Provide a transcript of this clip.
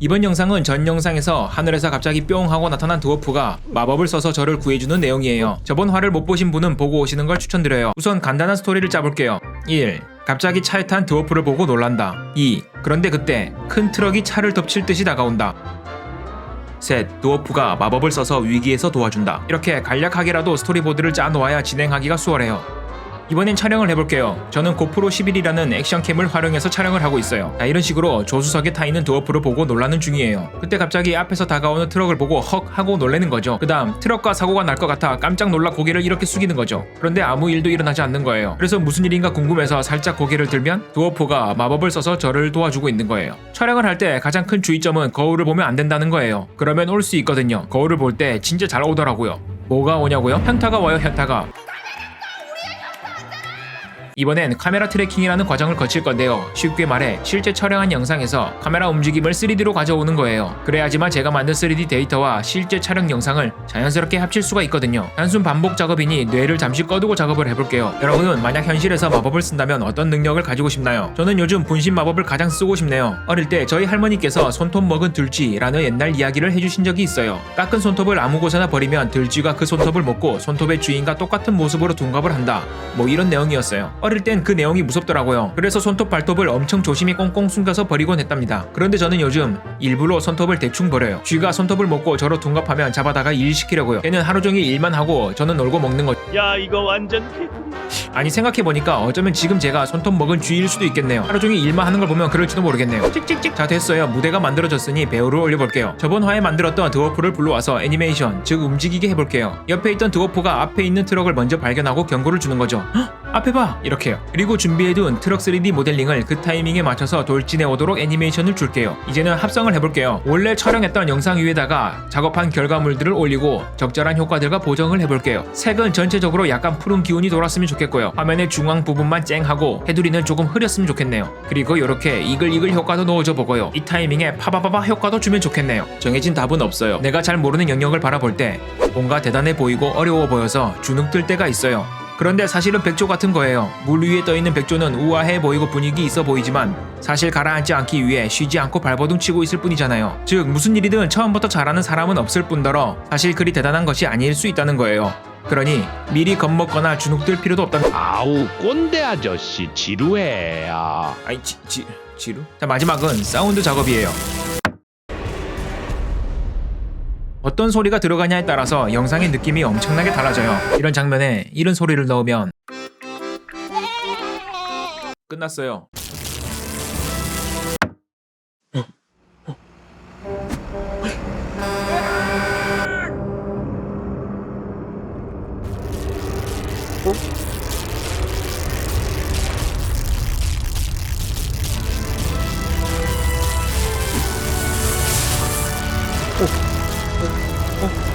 이번 영상은 전 영상에서 하늘에서 갑자기 뿅 하고 나타난 드워프가 마법을 써서 저를 구해주는 내용이에요. 저번 화를 못 보신 분은 보고 오시는 걸 추천드려요. 우선 간단한 스토리를 짜볼게요. 1. 갑자기 차에 탄 드워프를 보고 놀란다. 2. 그런데 그때 큰 트럭이 차를 덮칠 듯이 다가온다. 셋. 드워프가 마법을 써서 위기에서 도와준다. 이렇게 간략하게라도 스토리보드를 짜놓아야 진행하기가 수월해요. 이번엔 촬영을 해볼게요. 저는 고프로 11이라는 액션캠을 활용해서 촬영을 하고 있어요. 자, 이런 식으로 조수석에 타 있는 드워프를 보고 놀라는 중이에요. 그때 갑자기 앞에서 다가오는 트럭을 보고 헉 하고 놀라는 거죠. 그 다음 트럭과 사고가 날 것 같아 깜짝 놀라 고개를 이렇게 숙이는 거죠. 그런데 아무 일도 일어나지 않는 거예요. 그래서 무슨 일인가 궁금해서 살짝 고개를 들면 드워프가 마법을 써서 저를 도와주고 있는 거예요. 촬영을 할 때 가장 큰 주의점은 거울을 보면 안 된다는 거예요. 그러면 올 수 있거든요. 거울을 볼 때 진짜 잘 오더라고요. 뭐가 오냐고요? 현타가 와요 현타가. 이번엔 카메라 트래킹이라는 과정을 거칠 건데요. 쉽게 말해 실제 촬영한 영상에서 카메라 움직임을 3D로 가져오는 거예요. 그래야지만 제가 만든 3D 데이터와 실제 촬영 영상을 자연스럽게 합칠 수가 있거든요. 단순 반복 작업이니 뇌를 잠시 꺼두고 작업을 해볼게요. 여러분은 만약 현실에서 마법을 쓴다면 어떤 능력을 가지고 싶나요? 저는 요즘 분신 마법을 가장 쓰고 싶네요. 어릴 때 저희 할머니께서 손톱 먹은 들쥐라는 옛날 이야기를 해주신 적이 있어요. 깎은 손톱을 아무 곳에나 버리면 들쥐가 그 손톱을 먹고 손톱의 주인과 똑같은 모습으로 둔갑을 한다. 뭐 이런 내용이었어요. 어릴 땐 그 내용이 무섭더라고요. 그래서 손톱 발톱을 엄청 조심히 꽁꽁 숨겨서 버리곤 했답니다. 그런데 저는 요즘 일부러 손톱을 대충 버려요. 쥐가 손톱을 먹고 저로 둔갑하면 잡아다가 일 시키려고요. 걔는 하루 종일 일만 하고 저는 놀고 먹는 거. 야 이거 완전 아니 생각해보니까 어쩌면 지금 제가 손톱 먹은 쥐일 수도 있겠네요. 하루 종일 일만 하는 걸 보면 그럴지도 모르겠네요. 찍찍찍 다 됐어요. 무대가 만들어졌으니 배우를 올려볼게요. 저번 화에 만들었던 드워프를 불러와서 애니메이션, 즉 움직이게 해볼게요. 옆에 있던 드워프가 앞에 있는 트럭을 먼저 발견하고 경고를 주는 거죠. 헉! 앞에 봐! 이렇게요. 그리고 준비해둔 트럭 3D 모델링을 그 타이밍에 맞춰서 돌진해 오도록 애니메이션을 줄게요. 이제는 합성을 해볼게요. 원래 촬영했던 영상 위에다가 작업한 결과물들을 올리고 적절한 효과들과 보정을 해볼게요. 색은 전체적으로 약간 푸른 기운이 돌았으면 좋겠고요. 화면의 중앙 부분만 쨍하고 테두리는 조금 흐렸으면 좋겠네요. 그리고 이렇게 이글이글 효과도 넣어줘 보고요. 이 타이밍에 파바바바 효과도 주면 좋겠네요. 정해진 답은 없어요. 내가 잘 모르는 영역을 바라볼 때 뭔가 대단해 보이고 어려워 보여서 주눅 들 때가 있어요. 그런데 사실은 백조 같은 거예요. 물 위에 떠 있는 백조는 우아해 보이고 분위기 있어 보이지만 사실 가라앉지 않기 위해 쉬지 않고 발버둥 치고 있을 뿐이잖아요. 즉 무슨 일이든 처음부터 잘하는 사람은 없을 뿐더러 사실 그리 대단한 것이 아닐 수 있다는 거예요. 그러니 미리 겁먹거나 주눅들 필요도 없다는 아우 꼰대 아저씨 지루해 아 아이 지, 지, 지루? 자 마지막은 사운드 작업이에요. 어떤 소리가 들어가냐에 따라서 영상의 느낌이 엄청나게 달라져요. 이런 장면에 이런 소리를 넣으면 끝났어요. 오. 哦